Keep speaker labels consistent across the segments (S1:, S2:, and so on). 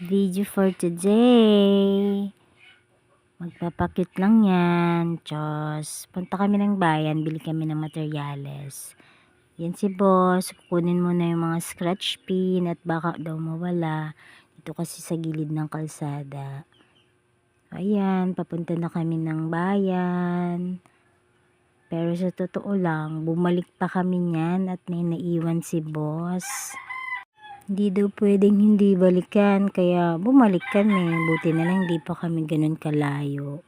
S1: Video for today. Magpapakit lang yan. Diyos. Punta kami ng bayan. Bili kami ng materyales. Yan si boss. Kukunin mo na yung mga scratch pin at baka daw mawala. Ito kasi sa gilid ng kalsada. Ayan. Papunta na kami ng bayan. Pero sa totoo lang, bumalik pa kami niyan at may naiwan si boss. Hindi daw pwedeng hindi balikan, kaya bumalik kami. Buti na lang hindi pa kami ganun kalayo.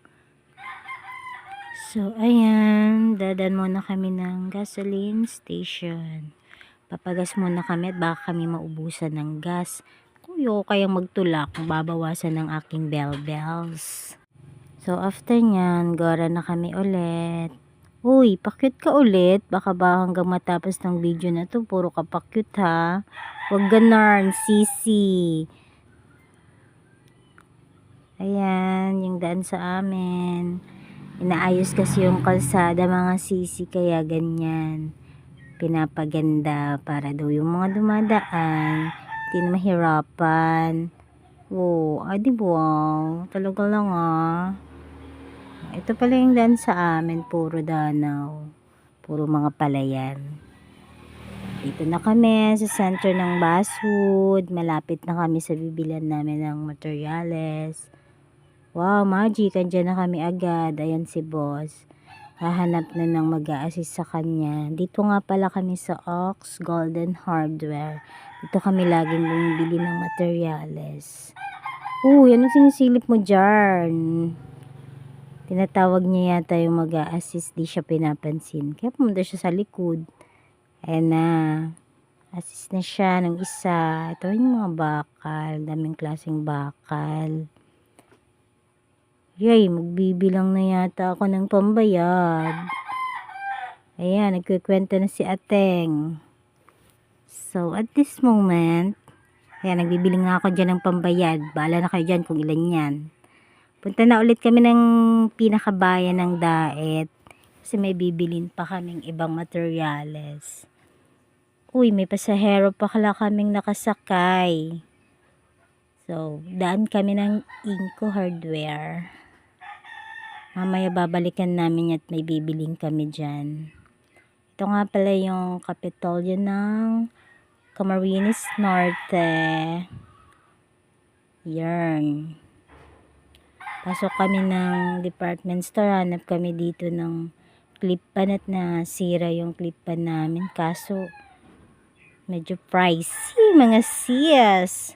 S1: So, ayan, dadan muna kami ng gasoline station. Papagas muna kami at baka kami maubusan ng gas. Kuyo kayang magtulak, babawasan ng aking bell bells. So, after nyan, gora na kami ulit. Uy, pakyut ka ulit. Baka ba hanggang matapos ng video na to, puro ka pakyut ha. Huwag ganarn, sisi. Ayan, yung daan sa amin. Inaayos kasi yung kalsada mga sisi, kaya ganyan. Pinapaganda para daw yung mga dumadaan. Hindi na mahirapan. Wow, ah. Talaga lang ah. Ito pala yung daan sa amin, puro danaw. Puro mga palayan. Dito na kami sa center ng Basswood. Malapit na kami sa bibilan namin ng materyales. Wow, magic. Andyan na kami agad. Ayan si boss. Hahanap na ng mag assist sa kanya. Dito nga pala kami sa Ox Golden Hardware. Dito kami laging bumibili ng materyales. Uy, anong sinisilip mo dyan? Tinatawag niya yata yung mag assist di siya pinapansin. Kaya pumunta siya sa likod. Ayan na. Assist na siya ng isa. Ito yung mga bakal. Daming klaseng bakal. Yay, magbibilang na yata ako ng pambayad. Ayan, nagkikwento na si Ateng. So, at this moment, ayan, nagbibiling na ako dyan ng pambayad. Bahala na kayo dyan kung ilan yan. Punta na ulit kami ng pinakabayan ng Daet. Kasi may bibilin pa kaming ibang materyales. Uy, may pasahero pa kala kaming nakasakay. So, daan kami ng Inco Hardware. Mamaya babalikan namin at may bibiling kami dyan. Ito nga pala yung Kapitolyo ng Camarines Norte. Yarn. Pasok kami ng department store. Hanap kami dito ng clip pan at na sira yung clip pan namin. Kaso, medyo pricey mga siyas.